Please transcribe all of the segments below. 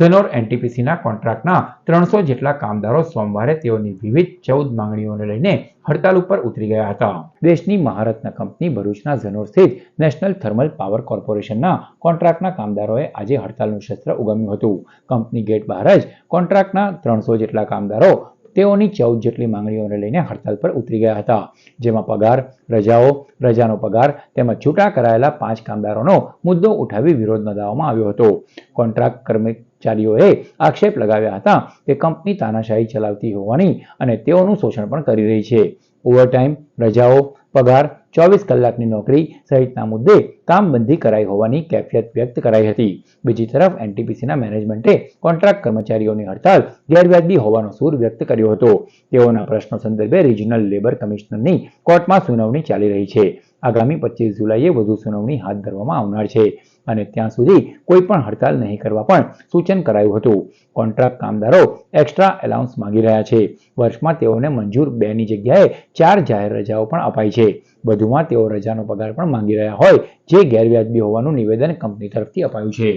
ઝનોર એનટીપીસીના કોન્ટ્રાક્ટના ત્રણસો જેટલા કામદારો સોમવારે તેઓની વિવિધ ચૌદ માંગણીઓને લઈને હડતાલ ઉપર ઉતરી ગયા હતા. દેશની મહારત્ન કંપની ભરૂચના ઝનોર સ્થિત નેશનલ થર્મલ પાવર કોર્પોરેશનના કોન્ટ્રાક્ટના કામદારોએ આજે હડતાલનું શસ્ત્ર ઉગમ્યું હતું. કંપની ગેટ બહાર જ કોન્ટ્રાક્ટના ત્રણસો જેટલા કામદારો તેઓની ચૌદ જેટલી માંગણીઓને લઈને હડતાલ પર ઉતરી ગયા હતા. જેમાં પગાર, રજાઓ, રજાનો પગાર તેમજ છૂટા કરાયેલા પાંચ કામદારોનો મુદ્દો ઉઠાવી વિરોધ નોંધાવવામાં આવ્યો હતો. કોન્ટ્રાક્ટ કર્મચારીઓએ આક્ષેપ લગાવ્યા હતા કે કંપની તાનાશાહી ચલાવતી હોવાની અને તેઓનું શોષણ પણ કરી રહી છે. ઓવરટાઈમ રજાઓ પગાર, ચોવીસ કલાકની નોકરી સહિતના મુદ્દે કામબંધી કરાઈ હોવાની કેફિયત વ્યક્ત કરાઈ હતી. બીજી તરફ એનટીપીસીના મેનેજમેન્ટે કોન્ટ્રાક્ટ કર્મચારીઓની હડતાલ ગેરવ્યાજબી હોવાનો સૂર વ્યક્ત કર્યો હતો. તેઓના પ્રશ્નો સંદર્ભે રિજનલ લેબર કમિશનરની કોર્ટમાં સુનાવણી ચાલી રહી છે. આગામી પચીસ જુલાઈએ વધુ સુનાવણી હાથ ધરવામાં આવનાર છે અને ત્યાં સુધી કોઈ પણ હડતાલ નહીં કરવા પણ સૂચન કરાયું હતું. કોન્ટ્રાક્ટ કામદારો એક્સ્ટ્રા એલાઉન્સ માંગી રહ્યા છે. વર્ષમાં તેઓને મંજૂર બેની જગ્યાએ ચાર જાહેર રજાઓ પણ અપાઈ છે. વધુમાં તેઓ રજાનો પગાર પણ માંગી રહ્યા હોય જે ગેરવ્યાજબી હોવાનું નિવેદન કંપની તરફથી અપાયું છે.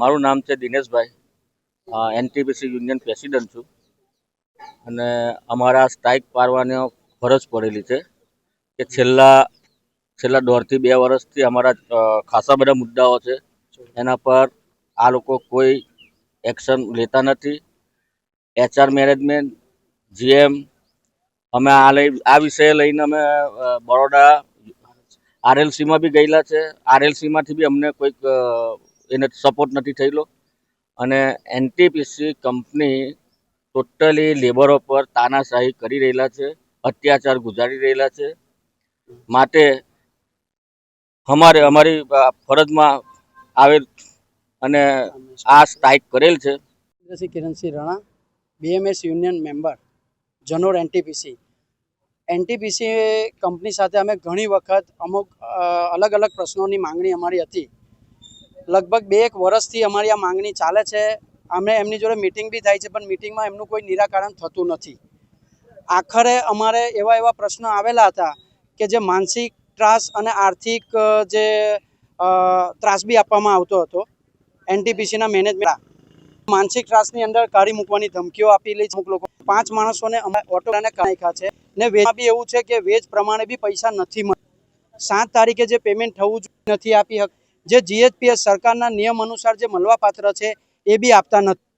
મારું નામ છે દિનેશભાઈ. એનટીપીસી યુનિયન પ્રેસિડન્ટ છું. અને અમારા સ્ટ્રાઇક પાડવાની ફરજ પડેલી છે કે છેલ્લા છેલ્લા દોઢથી બે વર્ષથી અમારા ખાસા બધા મુદ્દાઓ છે. એના પર આ લોકો કોઈ એક્શન લેતા નથી. એચઆર મેનેજમેન્ટ, જીએમ, અમે આ લઈ, આ વિષય લઈને અમે બરોડા, આરએલસીમાં બી ગયેલા છે. આરએલસીમાંથી બી અમને કોઈક એને સપોર્ટ નથી થયેલો. અને એનટીપીસી કંપની ટોટલી લેબરો પર તાનાશાહી કરી રહેલા છે, અત્યાચાર ગુજારી રહેલા છે. માટે અમારે, અમારી ફરજમાં આવેલ અને આ સ્ટ્રાઇક કરેલ છે. Shri Kiransinh Rana BMS union member, Janor NTPC NTPC company સાથે અમે ઘણી વખત અમુક અલગ અલગ પ્રશ્નોની માંગણી અમારી હતી. લગભગ બે એક વર્ષથી અમારી આ માંગણી ચાલે છે. અમે એમની જોડે મિટિંગ બી થાય છે, પણ મિટિંગમાં એમનું કોઈ નિરાકરણ થતું નથી. આખરે અમારે એવા એવા પ્રશ્નો આવેલા હતા કે જે માનસિક ત્રાસ અને આર્થિક જે ત્રાસ બી આપવામાં આવતો હતો. એનટીપીસીના મેનેજમેન્ટ માનસિક ત્રાસની અંદર કાઢી મૂકવાની ધમકીઓ આપેલી છે અમુક લોકો. પાંચ માણસોને અમે ઓટો નાખ્યા છે. ને વેજમાં બી એવું છે કે વેજ પ્રમાણે બી પૈસા નથી મળતા. સાત તારીખે જે પેમેન્ટ થવું નથી આપી હક, જે જીએચપીએસ સરકારના નિયમ અનુસાર જે મળવાપાત્ર છે, એ બી આપતા નથી.